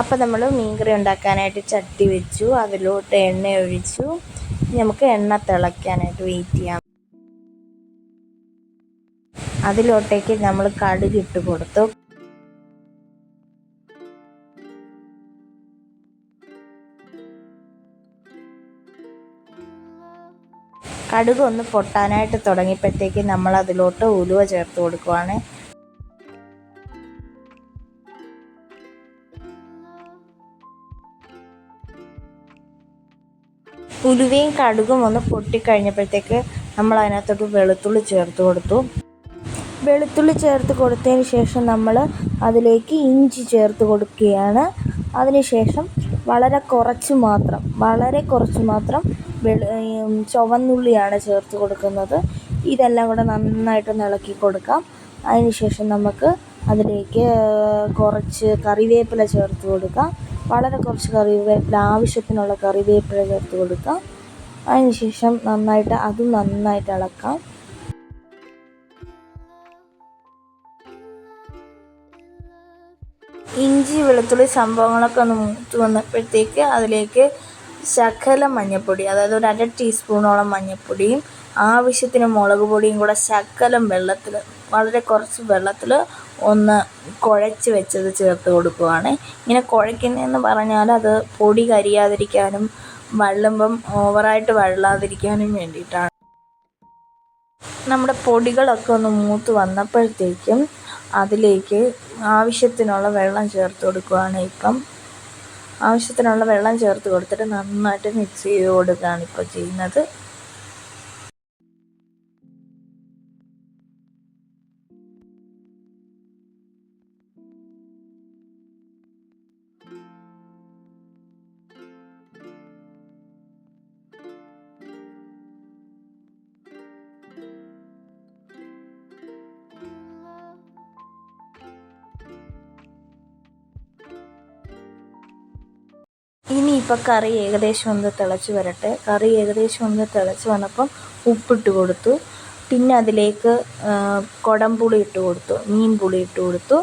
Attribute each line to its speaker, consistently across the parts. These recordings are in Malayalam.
Speaker 1: അപ്പോൾ നമ്മൾ മീൻകറി ഉണ്ടാക്കാനായിട്ട് ചട്ടി വെച്ചു അതിലോട്ട് എണ്ണ ഒഴിച്ചു നമുക്ക് എണ്ണ തിളയ്ക്കാനായിട്ട് വെയിറ്റ് ചെയ്യാം. അതിലോട്ടേക്ക് നമ്മൾ കടുക് ഇട്ട് കൊടുത്തു. കടുക് ഒന്ന് പൊട്ടാനായിട്ട് തുടങ്ങിയപ്പോഴത്തേക്ക് നമ്മൾ അതിലോട്ട് ഉലുവ ചേർത്ത് കൊടുക്കുവാണ്. ഉലുവയും കടുകും ഒന്ന് പൊട്ടിക്കഴിഞ്ഞപ്പോഴത്തേക്ക് നമ്മൾ അതിനകത്തോട്ട് വെളുത്തുള്ളി ചേർത്ത് കൊടുത്തു. വെളുത്തുള്ളി ചേർത്ത് കൊടുത്തതിന് ശേഷം നമ്മൾ അതിലേക്ക് ഇഞ്ചി ചേർത്ത് കൊടുക്കുകയാണ്. അതിനുശേഷം വളരെ കുറച്ച് മാത്രം വളരെ കുറച്ച് മാത്രം വെളു ചുവന്നുള്ളിയാണ് ചേർത്ത് കൊടുക്കുന്നത്. ഇതെല്ലാം കൂടെ നന്നായിട്ട് ഇളക്കി കൊടുക്കാം. അതിനുശേഷം നമുക്ക് അതിലേക്ക് കുറച്ച് കറിവേപ്പില ചേർത്ത് കൊടുക്കാം. വളരെ കുറച്ച് കറിവേപ്പില ആവശ്യത്തിനുള്ള കറിവേപ്പില ചേർത്ത് കൊടുക്കാം. അതിനുശേഷം നന്നായിട്ട് അതും നന്നായിട്ട് ഇളക്കാം. ഇഞ്ചി വെളുത്തുള്ളി സംഭവങ്ങളൊക്കെ ഒന്ന് മൂത്ത് വന്നപ്പോഴത്തേക്ക് അതിലേക്ക് ശകല മഞ്ഞൾപ്പൊടി അതായത് ഒരു അര ടീസ്പൂണോളം മഞ്ഞൾപ്പൊടിയും ആവശ്യത്തിന് മുളക് പൊടിയും കൂടെ ശകലം വെള്ളത്തിൽ വളരെ കുറച്ച് വെള്ളത്തിൽ ഒന്ന് കുഴച്ച് വെച്ചത് ചേർത്ത് കൊടുക്കുവാണ്. ഇങ്ങനെ കുഴയ്ക്കുന്നതെന്ന് പറഞ്ഞാൽ അത് പൊടി കരിയാതിരിക്കാനും വള്ളുമ്പം ഓവറായിട്ട് വള്ളാതിരിക്കാനും വേണ്ടിയിട്ടാണ്. നമ്മുടെ പൊടികളൊക്കെ ഒന്ന് മൂത്ത് വന്നപ്പോഴത്തേക്കും അതിലേക്ക് ആവശ്യത്തിനുള്ള വെള്ളം ചേർത്ത് കൊടുക്കുവാണ് ഇപ്പം. ആവശ്യത്തിനുള്ള വെള്ളം ചേർത്ത് കൊടുത്തിട്ട് നന്നായിട്ട് മിക്സ് ചെയ്ത് കൊടുക്കുകയാണ് ഇപ്പോൾ ചെയ്യുന്നത്. ഇനിയിപ്പോൾ കറി ഏകദേശം ഒന്ന് തിളച്ച് വരട്ടെ. കറി ഏകദേശം ഒന്ന് തിളച്ച് വന്നപ്പം ഉപ്പിട്ട് കൊടുത്തു. പിന്നെ അതിലേക്ക് കുടംപുളി ഇട്ട് കൊടുത്തു. മീൻ പുളി ഇട്ട് കൊടുത്തു.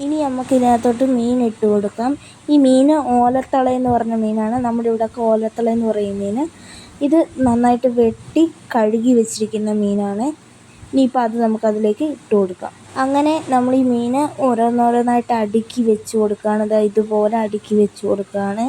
Speaker 1: ഇനി നമുക്ക് ഇതിനകത്തോട്ട് മീൻ ഇട്ട് കൊടുക്കാം. ഈ മീൻ ഓലത്തള എന്ന് പറഞ്ഞ മീനാണ്. നമ്മുടെ ഇവിടെയൊക്കെ ഓലത്തള എന്ന് പറയുന്ന മീൻ. ഇത് നന്നായിട്ട് വെട്ടി കഴുകി വെച്ചിരിക്കുന്ന മീനാണ്. ഇനിയിപ്പോൾ അത് നമുക്കതിലേക്ക് ഇട്ട് കൊടുക്കാം. അങ്ങനെ നമ്മൾ ഈ മീൻ ഓരോന്നോരോന്നായിട്ട് അടുക്കി വെച്ച് കൊടുക്കുകയാണ്. ഇതാ ഇതുപോലെ അടുക്കി വെച്ച് കൊടുക്കുകയാണ്.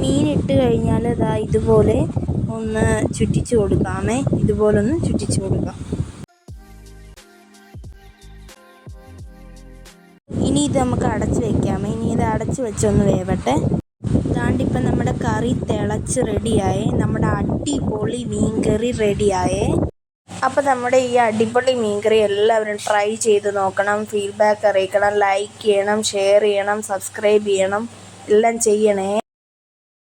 Speaker 1: മീൻ ഇട്ട് കഴിഞ്ഞാൽ ഇതാ ഇതുപോലെ ഒന്ന് ചുറ്റിച്ചു കൊടുക്കാമേ. ഇതുപോലെ ഒന്ന് ചുറ്റിച്ച് കൊടുക്കാം. ഇനി ഇത് നമുക്ക് അടച്ച് വെക്കാമേ. ഇനി ഇത് അടച്ച് വെച്ചൊന്ന് വേവട്ടെ. ഇതാണ്ടിപ്പം നമ്മുടെ കറി തിളച്ച് റെഡിയായേ. നമ്മുടെ അടിപൊളി മീൻ കറി റെഡിയായേ. അപ്പോൾ നമ്മുടെ ഈ അടിപൊളി മീൻ കറി എല്ലാവരും ട്രൈ ചെയ്ത് നോക്കണം. ഫീഡ്ബാക്ക് അറിയിക്കണം. ലൈക്ക് ചെയ്യണം. ഷെയർ ചെയ്യണം. സബ്സ്ക്രൈബ് ചെയ്യണം. എല്ലാം ചെയ്യണേ.